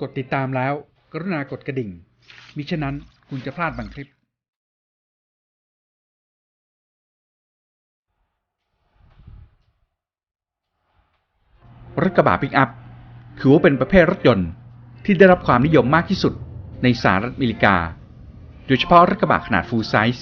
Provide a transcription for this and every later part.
กดติดตามแล้ว กรุณากดกระดิ่ง มิฉะนั้นคุณจะพลาดบางคลิป รถกระบะปิกอัพถือว่าเป็นประเภทรถยนต์ที่ได้รับความนิยมมากที่สุดในสหรัฐอเมริกา โดยเฉพาะรถกระบะขนาด full size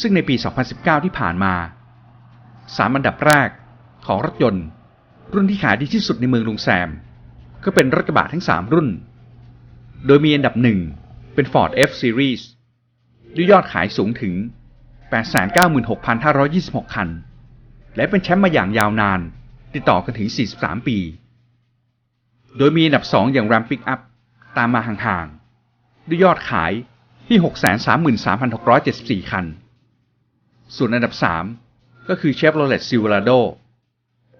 ซึ่งในปี 2019 ที่ผ่านมา สามอันดับแรกของรถยนต์ รุ่นที่ขายดีที่สุดในเมืองลุงแซม ก็เป็นรถกระบะทั้ง 3 รุ่น โดยมีอันดับหนึ่งเป็น Ford F Series ด้วยยอดขายสูงถึง 896,526 คัน และเป็นแชมป์มาอย่างยาวนาน ติดต่อกันถึง 43 ปี โดยมีอันดับ 2 อย่าง Ram Pickup ตามมาห่างๆ ด้วยยอดขายที่ 633,674 คัน ส่วนอันดับ 3 ก็คือ Chevrolet Silverado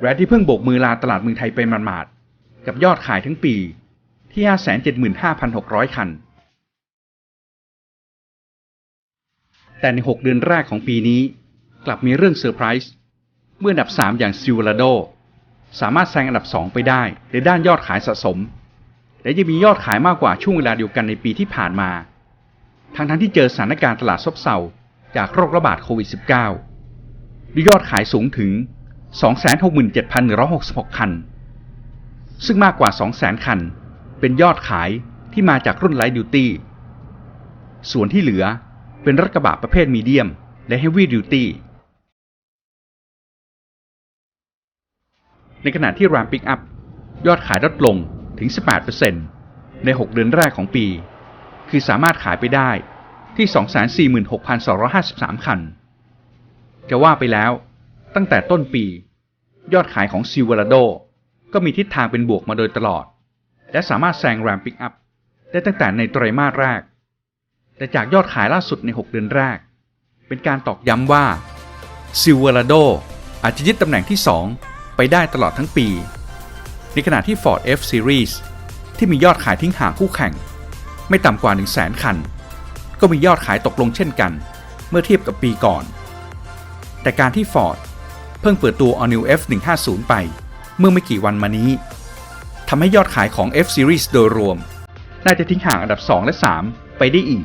แรดที่เพิ่งโบกมือลาตลาดเมืองไทยไปหมาด กับยอดขายทั้งปีที่ 575,600 คัน แต่ใน 6 เดือนแรกของปีนี้ กลับมีเรื่องเซอร์ไพรส์เมื่ออันดับ 3 อย่าง Silverado สามารถแซงอันดับ 2 ไปได้ในด้านยอดขายสะสม และยังมียอดขายมากกว่าช่วงเวลาเดียวกันในปีที่ผ่านมา ทั้งทั้งๆที่เจอสถานการณ์ตลาดซบเซาจากโรคระบาดโควิด -19 ด้วยยอดขายสูงถึง 267,166 คัน ซึ่งมากกว่า 200,000 คัน เป็นยอดขายที่มาจากรุ่นไลท์ดิวตี้ ส่วนที่เหลือเป็นรถกระบะประเภทมีเดียม และเฮฟวี่ดิวตี้ ในขณะที่ Ram Pickup ยอดขายลดลงถึง 18%ใน 6 เดือนแรกของปี คือสามารถขายไปได้ที่ 246,253 คัน จะว่าไปแล้วตั้งแต่ต้นปี ยอดขายของ Silverado ก็มีทิศทางเป็นบวกมาโดยตลอด และสามารถแซง Ram Pickup ได้ตั้งแต่ในไตรมาสแรก แต่จากยอดขายล่าสุดใน 6 เดือนแรก เป็นการตอกย้ำว่า Silverado อาจจะยึดตำแหน่งที่ 2 ไปได้ตลอดทั้งปี ในขณะที่ Ford F Series ที่มียอดขายทิ้งห่างคู่แข่ง ไม่ต่ำกว่า 1 0 0 0 0 0 คัน ก็มียอดขายตกลงเช่นกัน เมื่อเทียบกับปีก่อน แต่การที่ Ford เพิ่งเปิดตัว All New F150 ไป เมื่อไม่กี่วันมานี้ทำให้ยอดขายของ F Series โดยรวม น่าจะทิ้งห่างอันดับ 2 และ 3 ไปได้อีก